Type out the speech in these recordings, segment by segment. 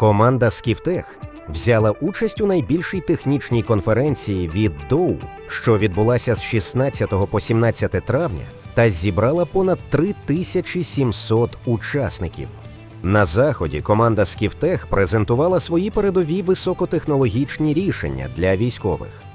Команда Скіфтех взяла участь у найбільшій технічній конференції від ДОУ, що відбулася з 16 по 17 травня, та зібрала понад 3700 учасників. На заході команда Скіфтех презентувала свої передові високотехнологічні рішення для військових.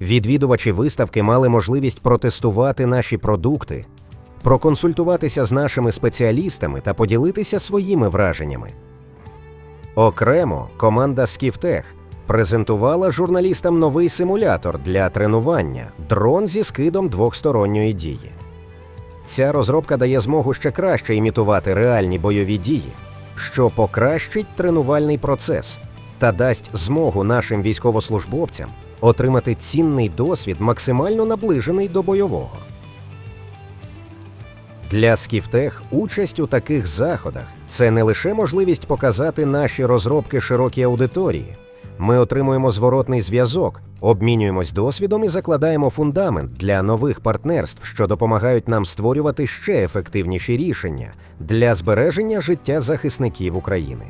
Відвідувачі виставки мали можливість протестувати наші продукти, проконсультуватися з нашими спеціалістами та поділитися своїми враженнями. Окремо команда Скіфтех презентувала журналістам новий симулятор для тренування дрон зі скидом двохсторонньої дії. Ця розробка дає змогу ще краще імітувати реальні бойові дії, що покращить тренувальний процес та дасть змогу нашим військовослужбовцям отримати цінний досвід, максимально наближений до бойового. Для Скіфтех участь у таких заходах це не лише можливість показати наші розробки широкій аудиторії. Ми отримуємо зворотний зв'язок, обмінюємось досвідом і закладаємо фундамент для нових партнерств, що допомагають нам створювати ще ефективніші рішення для збереження життя захисників України.